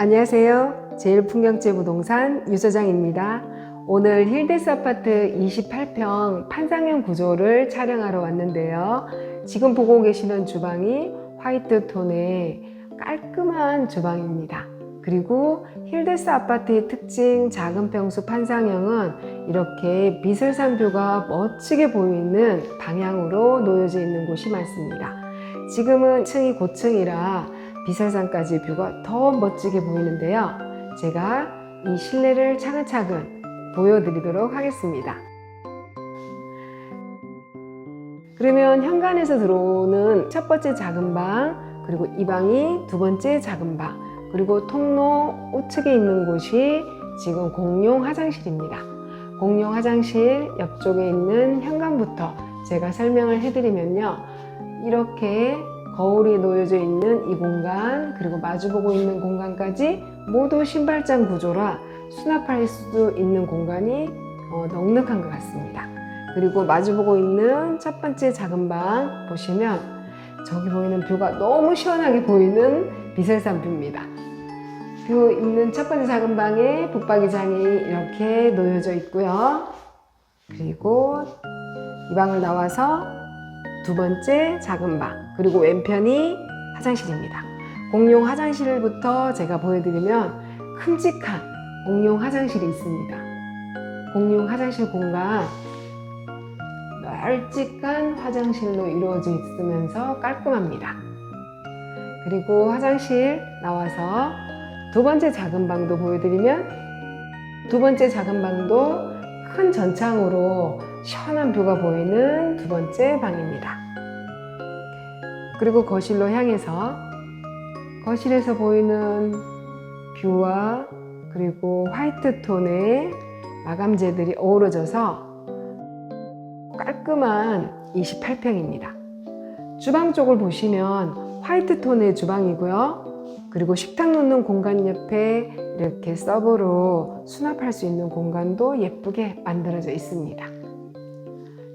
안녕하세요. 제일풍경채 부동산 유서장입니다. 오늘 힐데스 아파트 28평 판상형 구조를 촬영하러 왔는데요. 지금 보고 계시는 주방이 화이트 톤의 깔끔한 주방입니다. 그리고 힐데스 아파트의 특징 작은 평수 판상형은 이렇게 미술산 뷰가 멋지게 보이는 방향으로 놓여져 있는 곳이 많습니다. 지금은 층이 고층이라 비설산까지 뷰가 더 멋지게 보이는데요. 제가 이 실내를 차근차근 보여드리도록 하겠습니다. 그러면 현관에서 들어오는 첫 번째 작은 방, 그리고 이 방이 두 번째 작은 방, 그리고 통로 우측에 있는 곳이 지금 공용 화장실입니다. 공용 화장실 옆쪽에 있는 현관부터 제가 설명을 해드리면요. 이렇게 거울이 놓여져 있는 이 공간, 그리고 마주보고 있는 공간까지 모두 신발장 구조라 수납할 수 있는 공간이 어, 넉넉한 것 같습니다. 그리고 마주보고 있는 첫 번째 작은 방 보시면 저기 보이는 뷰가 너무 시원하게 보이는 비설산 뷰입니다. 뷰 있는 첫 번째 작은 방에 붙박이장이 이렇게 놓여져 있고요. 그리고 이 방을 나와서 두 번째 작은 방, 그리고 왼편이 화장실입니다. 공용 화장실부터 제가 보여드리면 큼직한 공용 화장실이 있습니다. 공용 화장실 공간 널찍한 화장실로 이루어져 있으면서 깔끔합니다. 그리고 화장실 나와서 두 번째 작은 방도 보여드리면 두 번째 작은 방도 큰 전창으로 시원한 뷰가 보이는 두 번째 방입니다. 그리고 거실로 향해서 거실에서 보이는 뷰와 그리고 화이트 톤의 마감재들이 어우러져서 깔끔한 28평입니다. 주방 쪽을 보시면 화이트 톤의 주방이고요. 그리고 식탁 놓는 공간 옆에 이렇게 서브로 수납할 수 있는 공간도 예쁘게 만들어져 있습니다.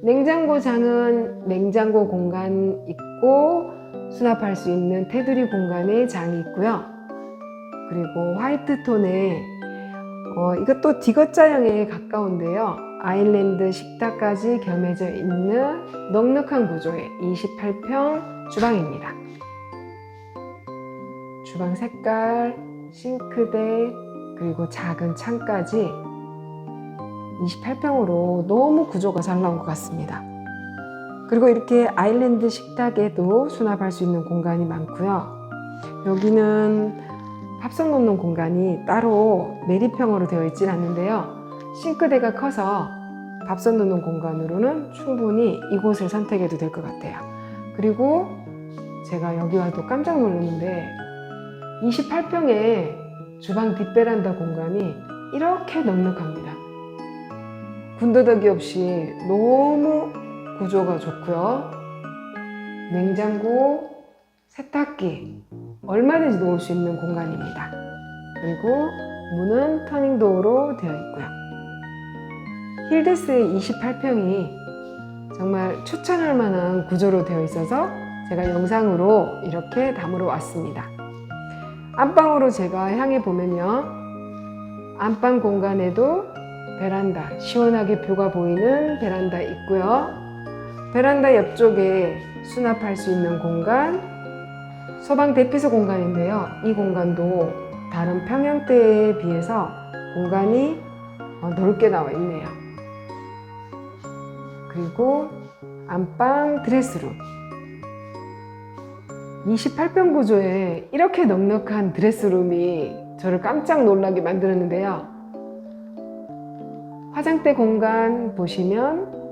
냉장고 장은 냉장고 공간 있고 수납할 수 있는 테두리 공간에 장이 있고요. 그리고 화이트 톤의 어, 이것도 디귿자형에 가까운데요. 아일랜드 식탁까지 겸해져 있는 넉넉한 구조의 28평 주방입니다. 주방 색깔, 싱크대, 그리고 작은 창까지 28평으로 너무 구조가 잘 나온 것 같습니다. 그리고 이렇게 아일랜드 식탁에도 수납할 수 있는 공간이 많고요. 여기는 밥솥 놓는 공간이 따로 내리평으로 되어 있진 않는데요. 싱크대가 커서 밥솥 놓는 공간으로는 충분히 이곳을 선택해도 될 것 같아요. 그리고 제가 여기 와도 깜짝 놀랐는데 28평의 주방 뒷베란다 공간이 이렇게 넉넉합니다. 군더더기 없이 너무 구조가 좋고요. 냉장고, 세탁기 얼마든지 놓을 수 있는 공간입니다. 그리고 문은 터닝도어로 되어 있고요. 힐데스 28평이 정말 추천할 만한 구조로 되어 있어서 제가 영상으로 이렇게 담으러 왔습니다. 안방으로 제가 향해 보면요. 안방 공간에도 베란다, 시원하게 뷰가 보이는 베란다 있고요. 베란다 옆쪽에 수납할 수 있는 공간, 소방 대피소 공간인데요. 이 공간도 다른 평형대에 비해서 공간이 어, 넓게 나와 있네요. 그리고 안방 드레스룸. 28평 구조에 이렇게 넉넉한 드레스룸이 저를 깜짝 놀라게 만들었는데요. 화장대 공간 보시면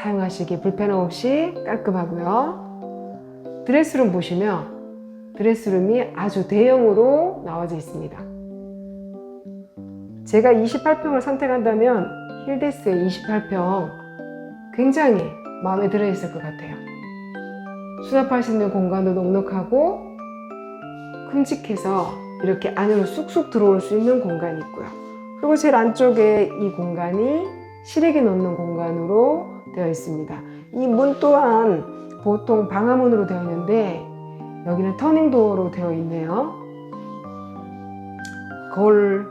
사용하시기 불편 없이 깔끔하고요. 드레스룸 보시면 드레스룸이 아주 대형으로 나와져 있습니다. 제가 28평을 선택한다면 힐데스의 28평 굉장히 마음에 들어 있을 것 같아요. 수납할 수 있는 공간도 넉넉하고 큼직해서 이렇게 안으로 쑥쑥 들어올 수 있는 공간이 있고요. 그리고 제일 안쪽에 이 공간이 실외기 놓는 공간으로 되어 있습니다. 이 문 또한 보통 방화문으로 되어 있는데 여기는 터닝도어로 되어 있네요. 거울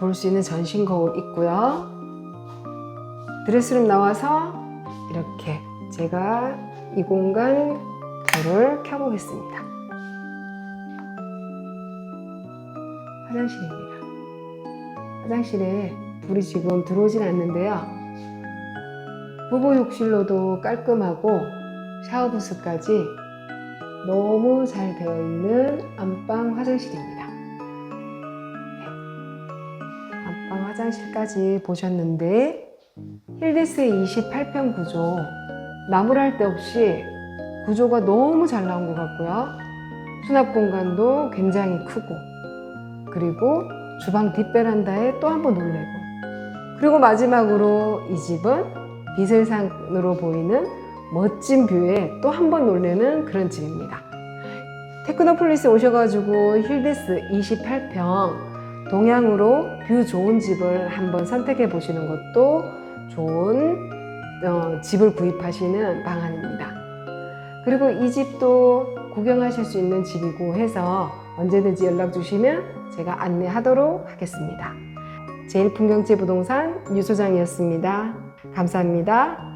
볼 수 있는 전신 거울 있고요. 드레스룸 나와서 이렇게 제가 이 공간 불을 켜보겠습니다. 화장실입니다. 화장실에 불이 지금 들어오진 않는데요. 부부 욕실로도 깔끔하고 샤워부스까지 너무 잘 되어 있는 안방 화장실입니다. 네. 안방 화장실까지 보셨는데 힐데스의 28평 구조 나무랄 데 없이 구조가 너무 잘 나온 것 같고요. 수납 공간도 굉장히 크고 그리고 주방 뒷베란다에 또 한 번 놀래고 그리고 마지막으로 이 집은 비설산으로 보이는 멋진 뷰에 또 한 번 놀래는 그런 집입니다. 테크노폴리스 오셔가지고 힐데스 28평 동향으로 뷰 좋은 집을 한번 선택해 보시는 것도 좋은 어, 집을 구입하시는 방안입니다. 그리고 이 집도 구경하실 수 있는 집이고 해서 언제든지 연락 주시면 제가 안내하도록 하겠습니다. 제일풍경지 부동산 유소장이었습니다. 감사합니다.